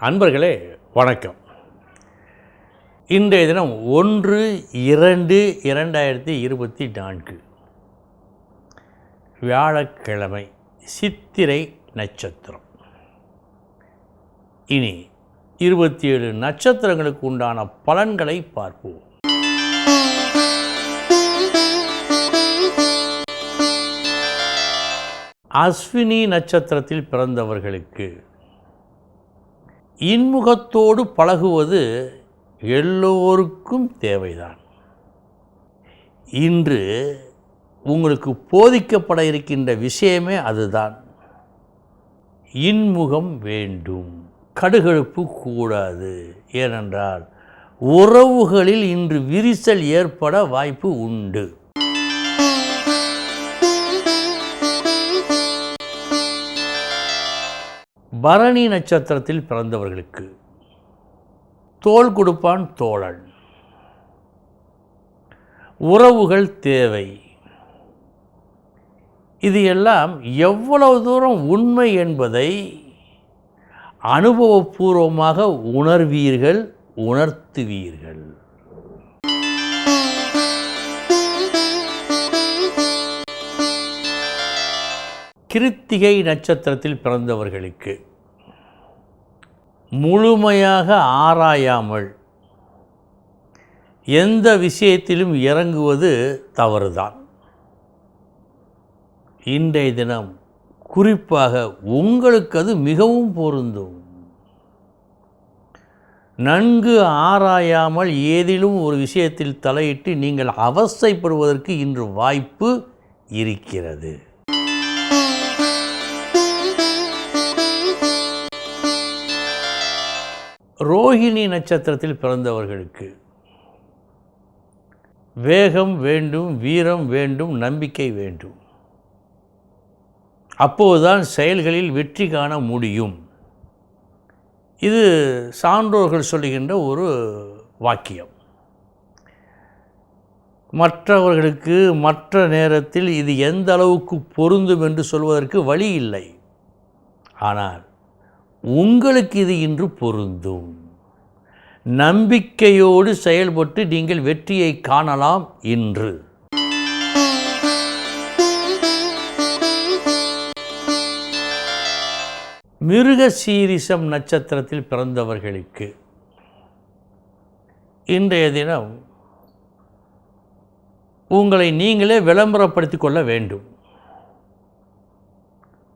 அன்பர்களே வணக்கம். இன்றைய தினம் ஒன்று இரண்டு இரண்டாயிரத்தி இருபத்தி நான்கு. வியாழக்கிழமை சித்திரை நட்சத்திரம். இனி இருபத்தி ஏழு நட்சத்திரங்களுக்கு உண்டான பலன்களை பார்ப்போம். அஸ்வினி நட்சத்திரத்தில் பிறந்தவர்களுக்கு இன்முகத்தோடு பழகுவது எல்லோருக்கும் தேவைதான். இன்று உங்களுக்கு போதிக்கப்பட இருக்கின்ற விஷயமே அதுதான். இன்முகம் வேண்டும். கடுகடுப்பு கூடாது. ஏனென்றால் உறவுகளில் இன்று விரிசல் ஏற்பட வாய்ப்பு உண்டு. பரணி நட்சத்திரத்தில் பிறந்தவர்களுக்கு தோள் கொடுப்பான் தோழன். உறவுகள் தேவை. இது எல்லாம் எவ்வளவு தூரம் உண்மை என்பதை அனுபவபூர்வமாக உணர்வீர்கள் உணர்த்துவீர்கள். கிருத்திகை நட்சத்திரத்தில் பிறந்தவர்களுக்கு முழுமையாக ஆராயாமல் எந்த விஷயத்திலும் இறங்குவது தவறுதான். இன்றைய தினம் குறிப்பாக உங்களுக்கு அது மிகவும் பொருந்தும். நன்கு ஆராயாமல் ஏதிலும் ஒரு விஷயத்தில் தலையிட்டு நீங்கள் அவஸ்தைப்படுவதற்கு இன்று வாய்ப்பு இருக்கிறது. ரோஹிணி நட்சத்திரத்தில் பிறந்தவர்களுக்கு வேகம் வேண்டும் வீரம் வேண்டும் நம்பிக்கை வேண்டும். அப்போதுதான் செயல்களில் வெற்றி காண முடியும். இது சான்றோர்கள் சொல்லுகின்ற ஒரு வாக்கியம். மற்றவர்களுக்கு மற்ற நேரத்தில் இது எந்த அளவுக்கு பொருந்தும் என்று சொல்வதற்கு வழி இல்லை. ஆனால் உங்களுக்கு இது இன்று பொருந்தும். நம்பிக்கையோடு செயல்பட்டு நீங்கள் வெற்றியை காணலாம் இன்று. மிருக சீரிசம் நட்சத்திரத்தில் பிறந்தவர்களுக்கு இன்றைய தினம் உங்களை நீங்களே விளம்பரப்படுத்திக் கொள்ள வேண்டும்.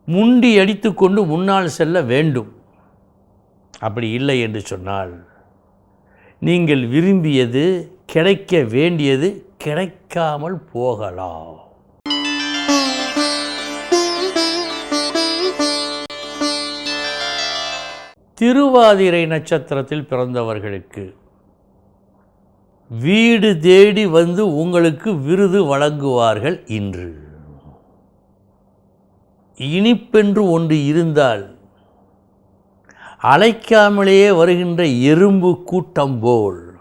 முண்டி அடித்துக்கொண்டு முன்னால் செல்ல வேண்டும். அப்படி இல்லை என்று சொன்னால் நீங்கள் விரும்பியது கிடைக்க வேண்டியது கிடைக்காமல் போகலாம். திருவாதிரை நட்சத்திரத்தில் பிறந்தவர்களுக்கு வீடு தேடி வந்து உங்களுக்கு விருது வழங்குவார்கள் இன்று. இனிப்பென்று ஒன்று இருந்தால் அழைக்காமலேயே வருகின்ற எறும்பு கூட்டம் போல்.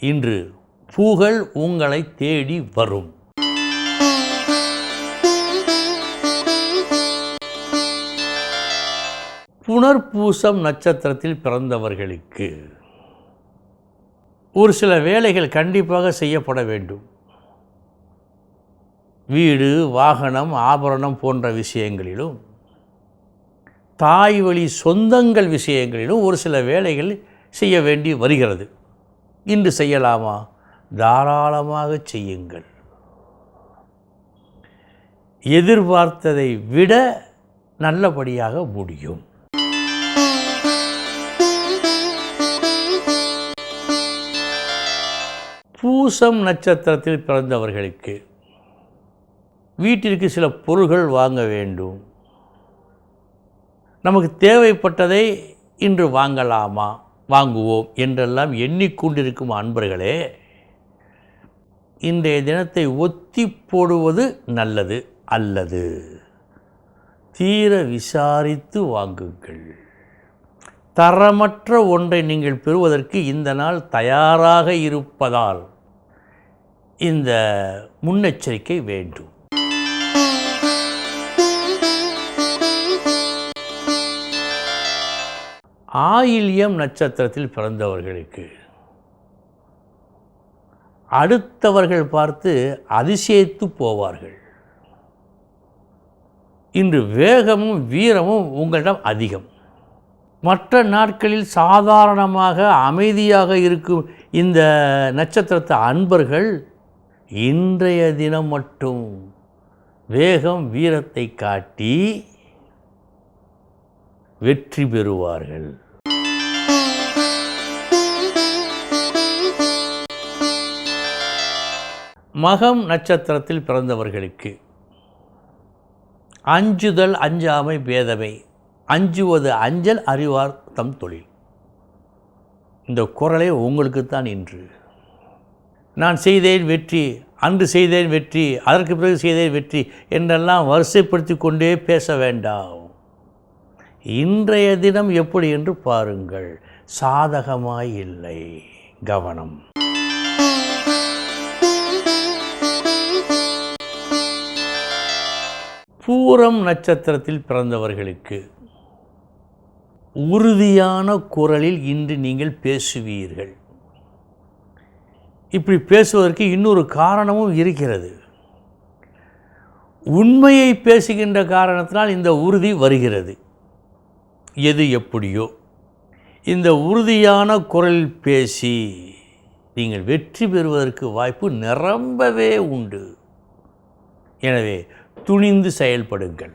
இன்று பூகள் உங்களை தேடி வரும். புனர்பூசம் நட்சத்திரத்தில் பிறந்தவர்களுக்கு ஒரு சில வேலைகள் கண்டிப்பாக செய்யப்பட வேண்டும். வீடு வாகனம் ஆபரணம் போன்ற விஷயங்களிலும் தாய் வழி சொந்தங்கள் விஷயங்களிலும் ஒரு சில வேலைகள் செய்ய வேண்டி வருகிறது. இன்று செய்யலாமா? தாராளமாக செய்யுங்கள். எதிர்பார்த்ததை விட நல்லபடியாக முடியும். பூசம் நட்சத்திரத்தில் பிறந்தவர்களுக்கு வீட்டிற்கு சில பொருள்கள் வாங்க வேண்டும். நமக்கு தேவைப்பட்டதை இன்று வாங்கலாமா? வாங்குவோம் என்றெல்லாம் எண்ணிக்கொண்டிருக்கும் அன்பர்களே இன்றைய தினத்தை ஒத்தி போடுவது நல்லது அல்லது? தீர விசாரித்து வாங்குங்கள். தரமற்ற ஒன்றை நீங்கள் பெறுவதற்கு இந்த நாள் தயாராக இருப்பதால் இந்த முன்னெச்சரிக்கை வேண்டும். ஆயில்யம் நட்சத்திரத்தில் பிறந்தவர்களுக்கு. அடுத்தவர்கள் பார்த்து அதிசயித்து போவார்கள். இன்று வேகமும் வீரமும் உங்களிடம் அதிகம். மற்ற நாட்களில் சாதாரணமாக அமைதியாக இருக்கும் இந்த நட்சத்திரத்து அன்பர்கள் இன்றைய தினம் மட்டும் வேகம் வீரத்தை காட்டி வெற்றி பெறுவார்கள். மகம் நட்சத்திரத்தில் பிறந்தவர்களுக்கு. அஞ்சுதல் அஞ்சாமை பேதமை அஞ்சுவது அஞ்சல் அறிவார் தம் தொழில். இந்த குரலே உங்களுக்குத்தான் இன்று. நான் செய்தேன் வெற்றி அன்று செய்தேன் வெற்றி அதற்கு பிறகு செய்தேன் வெற்றி என்றெல்லாம் வரிசைப்படுத்தி கொண்டே பேச வேண்டாம். இன்றைய தினம் எப்படி என்று பாருங்கள். சாதகமாய் இல்லை. கவனம். பூரம் நட்சத்திரத்தில் பிறந்தவர்களுக்கு உறுதியான குரலில் இன்று நீங்கள் பேசுவீர்கள். இப்படி பேசுவதற்கு இன்னொரு காரணமும் இருக்கிறது. உண்மையை பேசுகின்ற காரணத்தினால் இந்த உறுதி வருகிறது. எது எப்படியோ இந்த உறுதியான குரலில் பேசி நீங்கள் வெற்றி பெறுவதற்கு வாய்ப்பு நிரம்பவே உண்டு. எனவே துணிந்து செயல்படுங்கள்.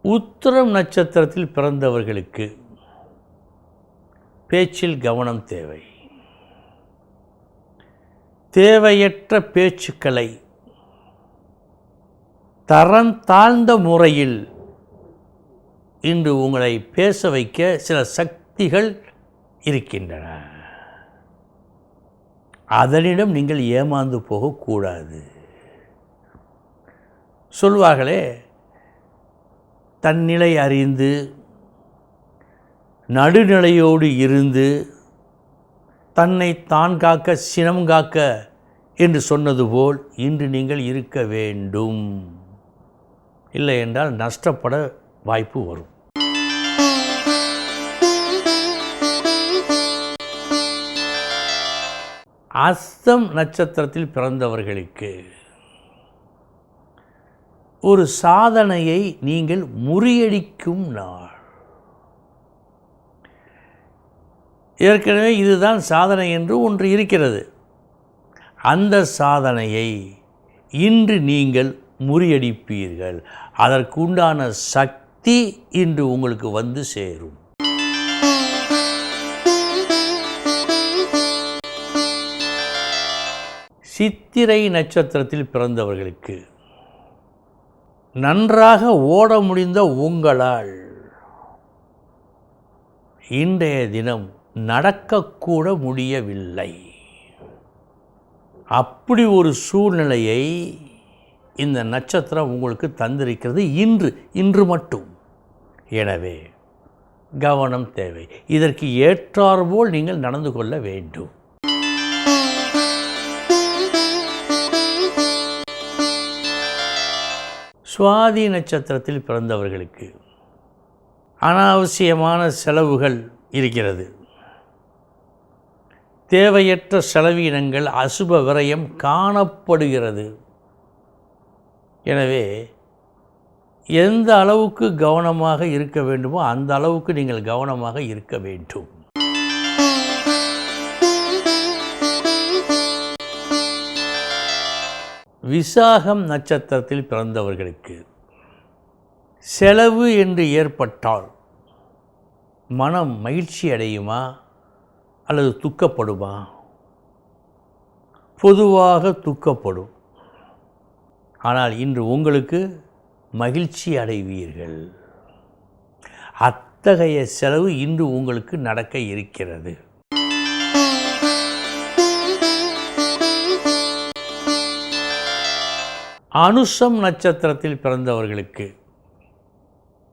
உத்திரம் நட்சத்திரத்தில் பிறந்தவர்களுக்கு பேச்சில் கவனம் தேவை. தேவையற்ற பேச்சுக்களை தரம் தாழ்ந்த முறையில் இன்று உங்களை பேச வைக்க சில சக்திகள் இருக்கின்றன. அதனிடம் நீங்கள் ஏமாந்து போகக்கூடாது. சொல்வார்களே தன்னிலை அறிந்து நடுநிலையோடு இருந்து தன்னை தான் காக்க சினம் காக்க என்று சொன்னது போல் இன்று நீங்கள் இருக்க வேண்டும். இல்லை என்றால் நஷ்டப்பட வாய்ப்பு வரும். அஸ்தம் நட்சத்திரத்தில் பிறந்தவர்களுக்கு ஒரு சாதனையை நீங்கள் முறியடிக்கும் நாள். ஏற்கனவே இதுதான் சாதனை என்று ஒன்று இருக்கிறது. அந்த சாதனையை இன்று நீங்கள் முறியடிப்பீர்கள். அதற்குண்டான சக்தி இன்று உங்களுக்கு வந்து சேரும். சித்திரை நட்சத்திரத்தில் பிறந்தவர்களுக்கு. நன்றாக ஓட முடிந்த உங்களால். இன்றைய தினம் நடக்கக்கூட முடியவில்லை. அப்படி ஒரு சூழ்நிலையை இந்த நட்சத்திரம் உங்களுக்கு தந்திருக்கிறது இன்று இன்று மட்டும். எனவே கவனம் தேவை. இதற்கு ஏற்றாற்போல் நீங்கள் நடந்து கொள்ள வேண்டும். சுவாதி நட்சத்திரத்தில் பிறந்தவர்களுக்கு அனாவசியமான செலவுகள் இருக்கிறது. தேவையற்ற செலவினங்கள் அசுப விரயம் காணப்படுகிறது. எனவே எந்த அளவுக்கு கவனமாக இருக்க வேண்டுமோ அந்த அளவுக்கு நீங்கள் கவனமாக இருக்க வேண்டும். விசாகம் நட்சத்திரத்தில் பிறந்தவர்களுக்கு செலவு என்று ஏற்பட்டால் மனம் மகிழ்ச்சி அடையுமா அல்லது துக்கப்படுமா? பொதுவாக துக்கப்படும். ஆனால் இன்று உங்களுக்கு மகிழ்ச்சி அடைவீர்கள். அத்தகைய செலவு இன்று உங்களுக்கு நடக்க இருக்கிறது. அனுஷம் நட்சத்திரத்தில் பிறந்தவர்களுக்கு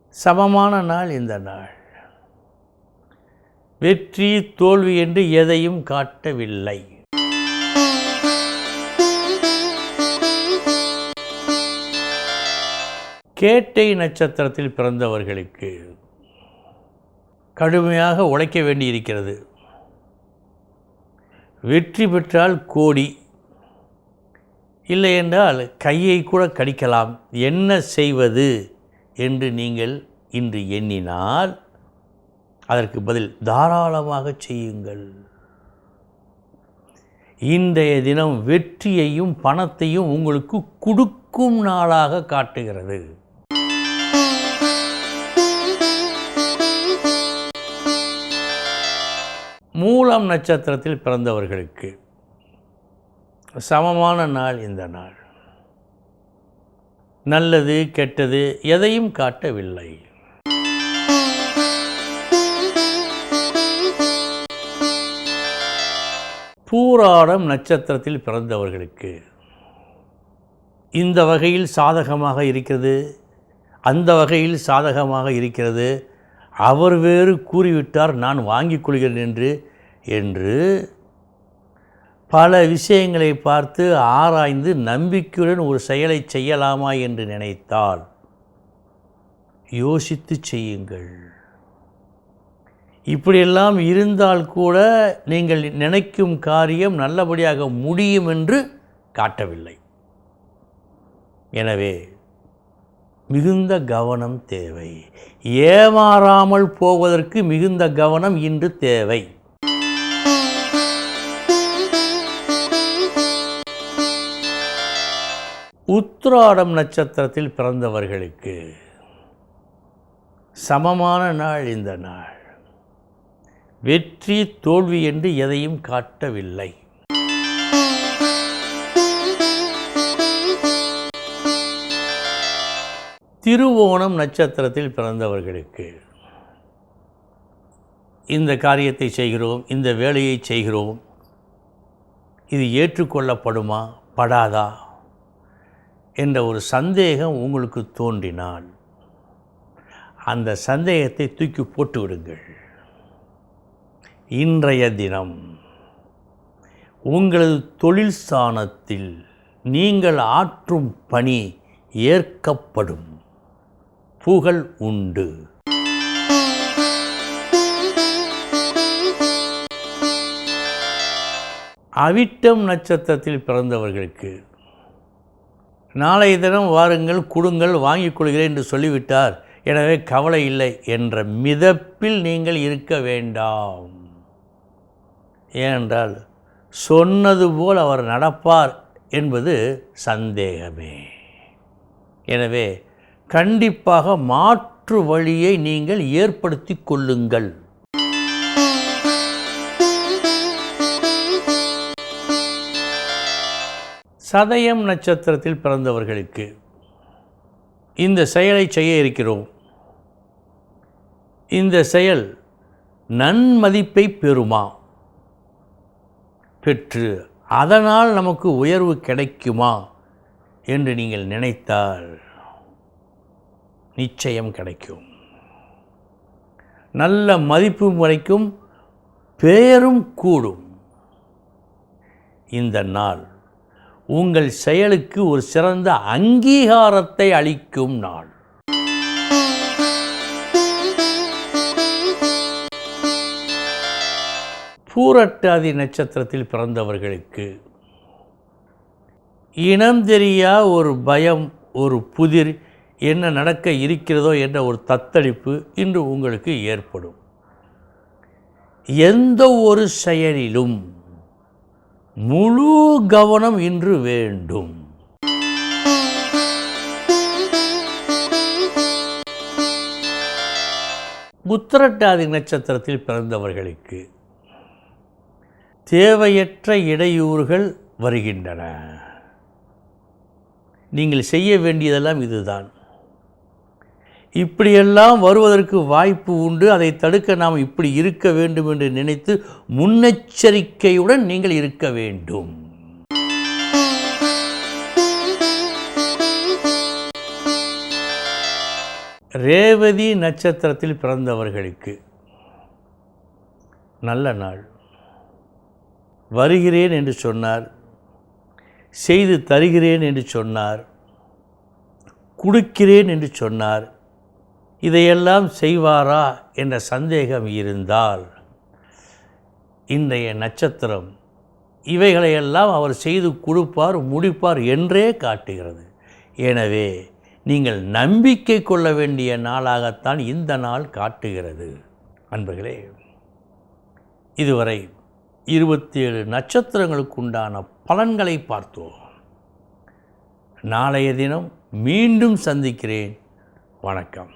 சமமான நாள் இந்த நாள். வெற்றி தோல்வி என்று எதையும் காட்டவில்லை. கேட்டை நட்சத்திரத்தில் பிறந்தவர்களுக்கு கடுமையாக உழைக்க வேண்டியிருக்கிறது. வெற்றி பெற்றால் கோடி இல்லை என்றால் கையை கூட கடிக்கலாம். என்ன செய்வது என்று நீங்கள் இன்று எண்ணினால் அதற்கு பதில் தாராளமாக செய்யுங்கள். இன்றைய தினம் வெற்றியையும் பணத்தையும் உங்களுக்கு கொடுக்கும் நாளாக காட்டுகிறது. மூலம் நட்சத்திரத்தில் பிறந்தவர்களுக்கு சமமான நாள் இந்த நாள். நல்லது கெட்டது எதையும் காட்டவில்லை. பூராடம் நட்சத்திரத்தில் பிறந்தவர்களுக்கு. இந்த வகையில் சாதகமாக இருக்கிறது அந்த வகையில் சாதகமாக இருக்கிறது அவர் வேறு கூறிவிட்டார் நான் வாங்கிக் கொள்கிறேன் என்று என்று பல விஷயங்களை பார்த்து ஆராய்ந்து நம்பிக்கையுடன் ஒரு செயலை செய்யலாமா என்று நினைத்தால் யோசித்து செய்யுங்கள். இப்படியெல்லாம் இருந்தால் கூட நீங்கள் நினைக்கும் காரியம் நல்லபடியாக முடியும் என்று காட்டவில்லை. எனவே மிகுந்த கவனம் தேவை. ஏமாறாமல் போவதற்கு மிகுந்த கவனம் இன்று தேவை. உத்ராடம் நட்சத்திரத்தில் பிறந்தவர்களுக்கு சமமான நாள் இந்த நாள். வெற்றி தோல்வி என்று எதையும் காட்டவில்லை. திருவோணம் நட்சத்திரத்தில் பிறந்தவர்களுக்கு இந்த காரியத்தை செய்கிறோம் இந்த வேலையை செய்கிறோம். இது ஏற்றுக்கொள்ளப்படுமா? படாதா? என்ற ஒரு சந்தேகம் உங்களுக்கு தோன்றினால் அந்த சந்தேகத்தை தூக்கி போட்டு விடுங்கள். இன்றைய தினம் உங்களது தொழில் ஸ்தானத்தில் நீங்கள் ஆற்றும் பணி ஏற்கப்படும் புகழ் உண்டு. அவிட்டம் நட்சத்திரத்தில் பிறந்தவர்களுக்கு நாளைய தினம் வாருங்கள் கொடுங்கள் வாங்கிக் கொள்கிறேன் என்று சொல்லிவிட்டார். எனவே கவலை இல்லை என்ற மிதப்பில் நீங்கள் இருக்க வேண்டாம். ஏனென்றால் சொன்னது போல் அவர் நடப்பார் என்பது சந்தேகமே. எனவே கண்டிப்பாக மாற்று வழியை நீங்கள் ஏற்படுத்தி கொள்ளுங்கள். சதயம் நட்சத்திரத்தில் பிறந்தவர்களுக்கு இந்த செயலை செய்ய இருக்கிறோம். இந்த செயல் நன்மதிப்பை பெறுமா? பெற்று அதனால் நமக்கு உயர்வு கிடைக்குமா? என்று நீங்கள் நினைத்தால் நிச்சயம் கிடைக்கும். நல்ல மதிப்பு வரைக்கும் பெயரும் கூடும். இந்த நாள் உங்கள் செயலுக்கு ஒரு சிறந்த அங்கீகாரத்தை அளிக்கும் நாள். பூரட்டாதி நட்சத்திரத்தில் பிறந்தவர்களுக்கு இனம் தெரியா ஒரு பயம் ஒரு புதிர் என்ன நடக்க இருக்கிறதோ என்ற ஒரு தத்தளிப்பு இன்று உங்களுக்கு ஏற்படும். எந்த ஒரு செயலிலும் முழு கவனம் இன்று வேண்டும். உத்திரட்டாதி நட்சத்திரத்தில் பிறந்தவர்களுக்கு தேவையற்ற இடையூறுகள் வருகின்றன. நீங்கள் செய்ய வேண்டியதெல்லாம் இதுதான். இப்படியெல்லாம் வருவதற்கு வாய்ப்பு உண்டு. அதை தடுக்க நாம் இப்படி இருக்க வேண்டும் என்று நினைத்து முன்னெச்சரிக்கையுடன் நீங்கள் இருக்க வேண்டும். ரேவதி நட்சத்திரத்தில் பிறந்தவர்களுக்கு நல்ல நாள். வருகிறேன் என்று சொன்னார். செய்து தருகிறேன் என்று சொன்னார். கொடுக்கிறேன் என்று சொன்னார். இதையெல்லாம் செய்வாரா என்ற சந்தேகம் இருந்தால் இன்றைய நட்சத்திரம் இவைகளையெல்லாம் அவர் செய்து கொடுப்பார் முடிப்பார் என்றே காட்டுகிறது. எனவே நீங்கள் நம்பிக்கை கொள்ள வேண்டிய நாளாகத்தான் இந்த நாள் காட்டுகிறது. அன்பர்களே இதுவரை இருபத்தி ஏழு நட்சத்திரங்களுக்கு உண்டான பலன்களை பார்த்தோம். நாளைய தினம் மீண்டும் சந்திக்கிறேன். வணக்கம்.